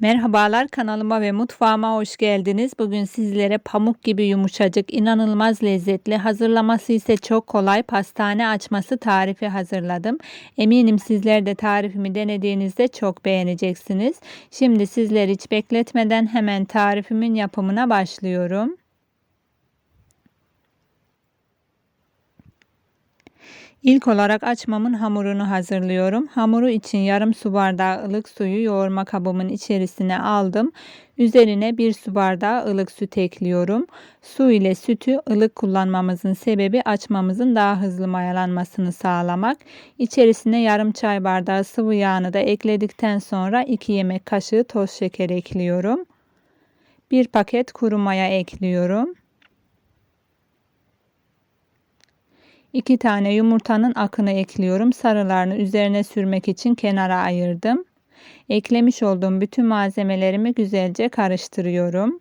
Merhabalar kanalıma ve mutfağıma hoş geldiniz. Bugün sizlere pamuk gibi yumuşacık, inanılmaz lezzetli, hazırlaması ise çok kolay pastane açması tarifi hazırladım. Eminim sizler de tarifimi denediğinizde çok beğeneceksiniz. Şimdi sizleri hiç bekletmeden hemen tarifimin yapımına başlıyorum. İlk olarak açmamın hamurunu hazırlıyorum. Hamuru için yarım su bardağı ılık suyu yoğurma kabımın içerisine aldım. Üzerine bir su bardağı ılık süt ekliyorum. Su ile sütü ılık kullanmamızın sebebi açmamızın daha hızlı mayalanmasını sağlamak. İçerisine yarım çay bardağı sıvı yağını da ekledikten sonra 2 yemek kaşığı toz şeker ekliyorum. Bir paket kuru maya ekliyorum. 2 tane yumurtanın akını ekliyorum. Sarılarını üzerine sürmek için kenara ayırdım. Eklemiş olduğum bütün malzemelerimi güzelce karıştırıyorum.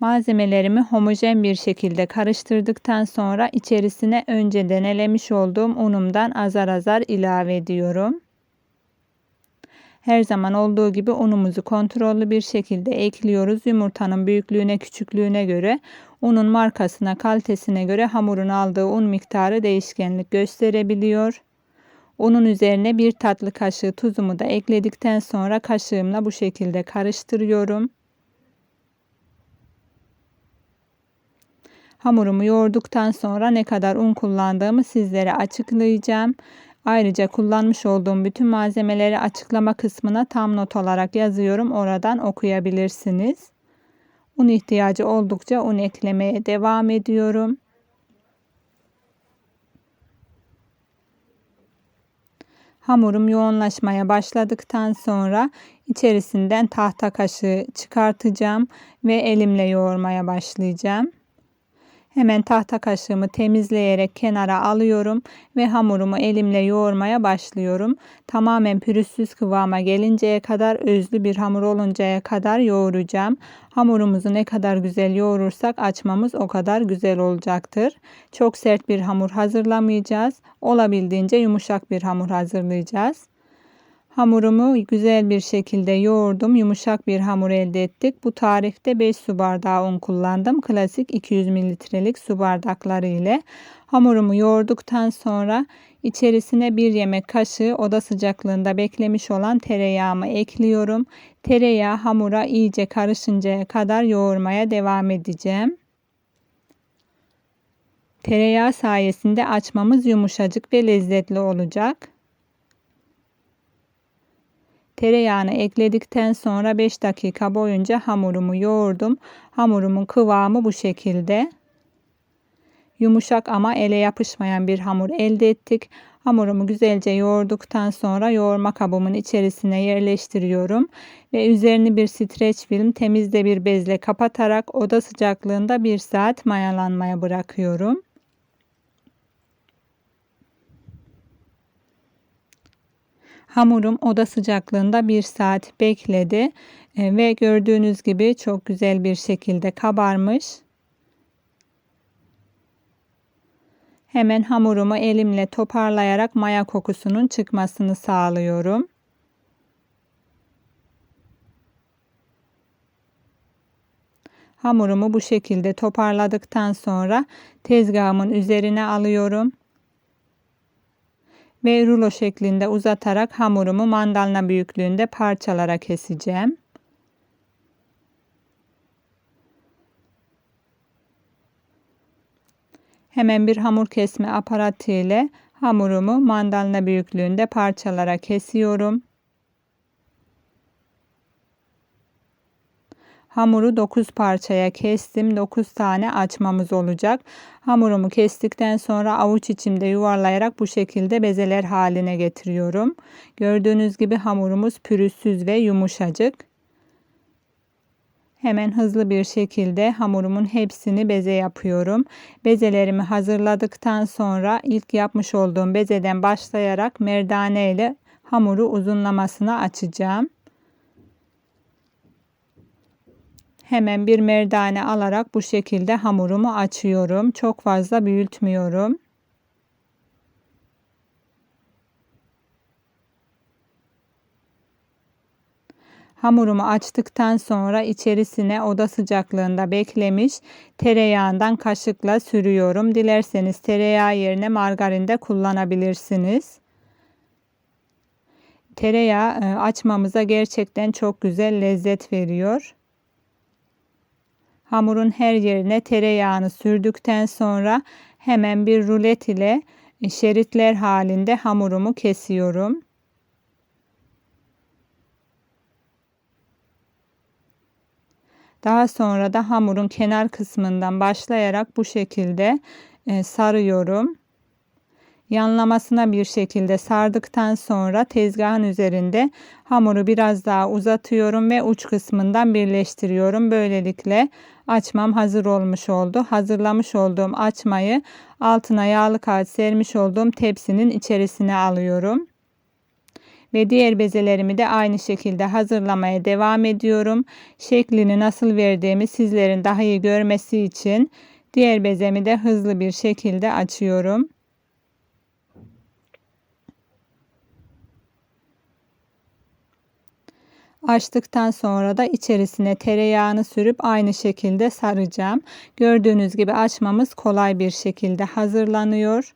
Malzemelerimi homojen bir şekilde karıştırdıktan sonra içerisine önceden elemiş olduğum unumdan azar azar ilave ediyorum. Her zaman olduğu gibi unumuzu kontrollü bir şekilde ekliyoruz. Yumurtanın büyüklüğüne, küçüklüğüne göre, unun markasına, kalitesine göre hamurun aldığı un miktarı değişkenlik gösterebiliyor. Unun üzerine bir tatlı kaşığı tuzumu da ekledikten sonra kaşığımla bu şekilde karıştırıyorum. Hamurumu yoğurduktan sonra ne kadar un kullandığımı sizlere açıklayacağım. Ayrıca kullanmış olduğum bütün malzemeleri açıklama kısmına tam not olarak yazıyorum. Oradan okuyabilirsiniz. Un ihtiyacı oldukça un eklemeye devam ediyorum. Hamurum yoğunlaşmaya başladıktan sonra içerisinden tahta kaşığı çıkartacağım ve elimle yoğurmaya başlayacağım. Hemen tahta kaşığımı temizleyerek kenara alıyorum ve hamurumu elimle yoğurmaya başlıyorum. Tamamen pürüzsüz kıvama gelinceye kadar özlü bir hamur oluncaya kadar yoğuracağım. Hamurumuzu ne kadar güzel yoğurursak açmamız o kadar güzel olacaktır. Çok sert bir hamur hazırlamayacağız. Olabildiğince yumuşak bir hamur hazırlayacağız. Hamurumu güzel bir şekilde yoğurdum. Yumuşak bir hamur elde ettik. Bu tarifte 5 su bardağı un kullandım. Klasik 200 mililitrelik su bardakları ile. Hamurumu yoğurduktan sonra içerisine bir yemek kaşığı oda sıcaklığında beklemiş olan tereyağımı ekliyorum. Tereyağı hamura iyice karışıncaya kadar yoğurmaya devam edeceğim. Tereyağı sayesinde açmamız yumuşacık ve lezzetli olacak. Tereyağını ekledikten sonra 5 dakika boyunca hamurumu yoğurdum. Hamurumun kıvamı bu şekilde. Yumuşak ama ele yapışmayan bir hamur elde ettik. Hamurumu güzelce yoğurduktan sonra yoğurma kabımın içerisine yerleştiriyorum ve üzerini bir streç film temizde bir bezle kapatarak oda sıcaklığında 1 saat mayalanmaya bırakıyorum. Hamurum oda sıcaklığında bir saat bekledi e, ve gördüğünüz gibi çok güzel bir şekilde kabarmış. Hemen hamurumu elimle toparlayarak maya kokusunun çıkmasını sağlıyorum. Hamurumu bu şekilde toparladıktan sonra tezgahımın üzerine alıyorum ve rulo şeklinde uzatarak hamurumu mandalina büyüklüğünde parçalara keseceğim. Hemen bir hamur kesme aparatı ile hamurumu mandalina büyüklüğünde parçalara kesiyorum. Hamuru 9 parçaya kestim. 9 tane açmamız olacak. Hamurumu kestikten sonra avuç içimde yuvarlayarak bu şekilde bezeler haline getiriyorum. Gördüğünüz gibi hamurumuz pürüzsüz ve yumuşacık. Hemen hızlı bir şekilde hamurumun hepsini beze yapıyorum. Bezelerimi hazırladıktan sonra ilk yapmış olduğum bezeden başlayarak merdane ile hamuru uzunlamasına açacağım. Hemen bir merdane alarak bu şekilde hamurumu açıyorum. Çok fazla büyütmüyorum. Hamurumu açtıktan sonra içerisine oda sıcaklığında beklemiş tereyağından kaşıkla sürüyorum. Dilerseniz tereyağı yerine margarin de kullanabilirsiniz. Tereyağı e, açmamıza gerçekten çok güzel lezzet veriyor. Hamurun her yerine tereyağını sürdükten sonra hemen bir rulet ile şeritler halinde hamurumu kesiyorum. Daha sonra da hamurun kenar kısmından başlayarak bu şekilde e, sarıyorum. Yanlamasına bir şekilde sardıktan sonra tezgahın üzerinde hamuru biraz daha uzatıyorum ve uç kısmından birleştiriyorum. Böylelikle açmam hazır olmuş oldu. Hazırlamış olduğum açmayı altına yağlı kağıt sermiş olduğum tepsinin içerisine alıyorum. Ve diğer bezelerimi de aynı şekilde hazırlamaya devam ediyorum. Şeklini nasıl verdiğimi sizlerin daha iyi görmesi için diğer bezemi de hızlı bir şekilde açıyorum. Açtıktan sonra da içerisine tereyağını sürüp aynı şekilde saracağım. Gördüğünüz gibi açmamız kolay bir şekilde hazırlanıyor.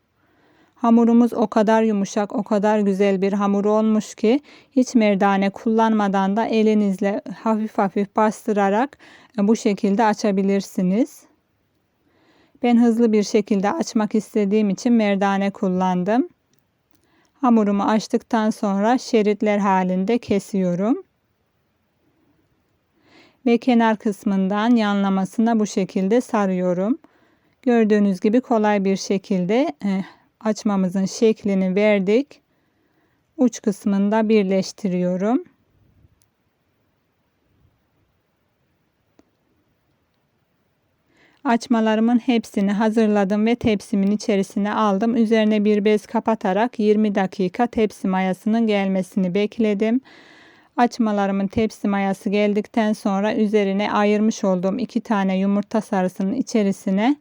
Hamurumuz o kadar yumuşak, o kadar güzel bir hamur olmuş ki hiç merdane kullanmadan da elinizle hafif hafif bastırarak bu şekilde açabilirsiniz. Ben hızlı bir şekilde açmak istediğim için merdane kullandım. Hamurumu açtıktan sonra şeritler halinde kesiyorum ve kenar kısmından yanlamasına bu şekilde sarıyorum. Gördüğünüz gibi kolay bir şekilde e, açmamızın şeklini verdik. Uç kısmında birleştiriyorum. Açmalarımın hepsini hazırladım ve tepsimin içerisine aldım. Üzerine bir bez kapatarak 20 dakika tepsi mayasının gelmesini bekledim. Açmalarımın tepsi mayası geldikten sonra üzerine ayırmış olduğum iki tane yumurta sarısının içerisine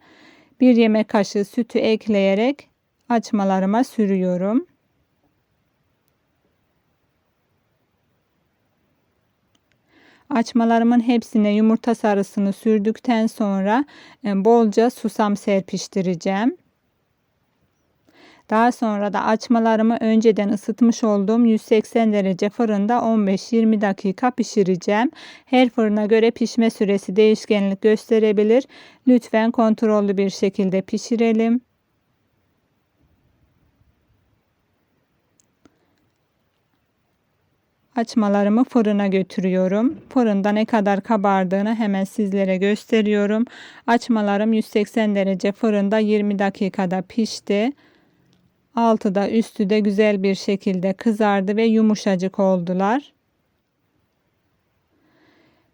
bir yemek kaşığı sütü ekleyerek açmalarıma sürüyorum. Açmalarımın hepsine yumurta sarısını sürdükten sonra e, bolca susam serpiştireceğim. Daha sonra da açmalarımı önceden ısıtmış olduğum 180 derece fırında 15-20 dakika pişireceğim. Her fırına göre pişme süresi değişkenlik gösterebilir. Lütfen kontrollü bir şekilde pişirelim. açmalarımı fırına götürüyorum. Fırında ne kadar kabardığını hemen sizlere gösteriyorum. Açmalarım 180 derece fırında 20 dakikada pişti. Altı da üstü de güzel bir şekilde kızardı ve yumuşacık oldular.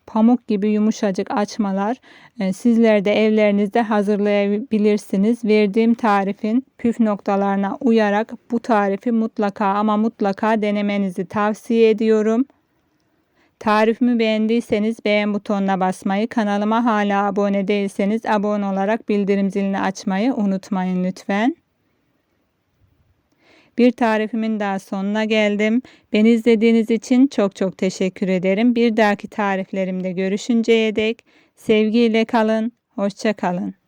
Pamuk gibi yumuşacık açmalar e, sizler de evlerinizde hazırlayabilirsiniz. Verdiğim tarifin püf noktalarına uyarak bu tarifi mutlaka ama mutlaka denemenizi tavsiye ediyorum. Tarifimi beğendiyseniz beğen butonuna basmayı, kanalıma hala abone değilseniz abone olarak bildirim zilini açmayı unutmayın lütfen. Bir tarifimin daha sonuna geldim. Beni izlediğiniz için çok çok teşekkür ederim. Bir dahaki tariflerimde görüşünceye dek sevgiyle kalın, hoşça kalın.